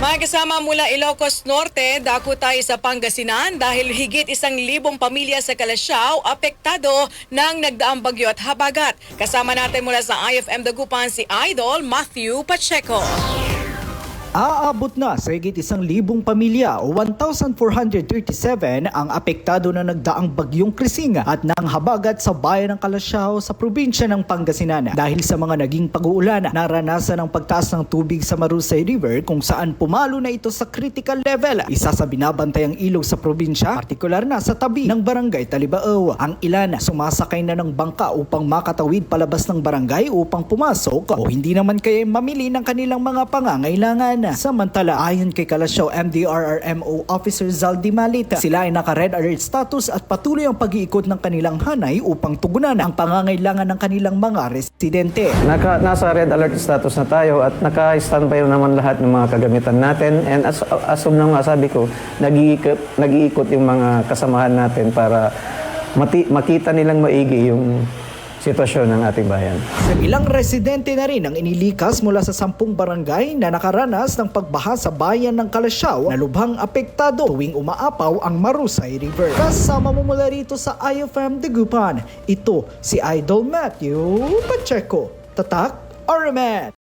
Mga kasama mula Ilocos Norte, dako tayo sa Pangasinan dahil higit isang libong pamilya sa Kalasyaw apektado ng nagdaang bagyo at habagat. Kasama natin mula sa IFM Dagupan si Idol Matthew Pacheco. Aabot na sa higit isang libong pamilya o 1,437 ang apektado na nagdaang bagyong Krisinga at nang habagat sa bayan ng Kalasyaw sa probinsya ng Pangasinan. Dahil sa mga naging pag-uulan, naranasan ang pagtaas ng tubig sa Marusay River kung saan pumalo na ito sa critical level. Isa sa binabantayang ilog sa probinsya, partikular na sa tabi ng barangay Talibao. Ang ilan sumasakay na ng bangka upang makatawid palabas ng barangay upang pumasok o hindi naman kaya mamili ng kanilang mga pangangailangan. Samantala, ayon kay Kalasyaw MDRRMO Officer Zaldi Malita, sila ay naka-red alert status at patuloy ang pag-iikot ng kanilang hanay upang tugunan ang pangangailangan ng kanilang mga residente. Naka, nasa red alert status na tayo at naka-standby naman lahat ng mga kagamitan natin. And as, as of now nga sabi ko, nag-iikot, nag-iikot yung mga kasamahan natin para mati, makita nilang maigi yung sitwasyon ng ating bayan. Ilang residente na rin ang inilikas mula sa sampung barangay na nakaranas ng pagbaha sa bayan ng Kalasyaw na lubhang apektado tuwing umaapaw ang Marusay River. Kasama mo mula rito sa IFM Dagupan, ito si Idol Matthew Pacheco. Tatak Ormet!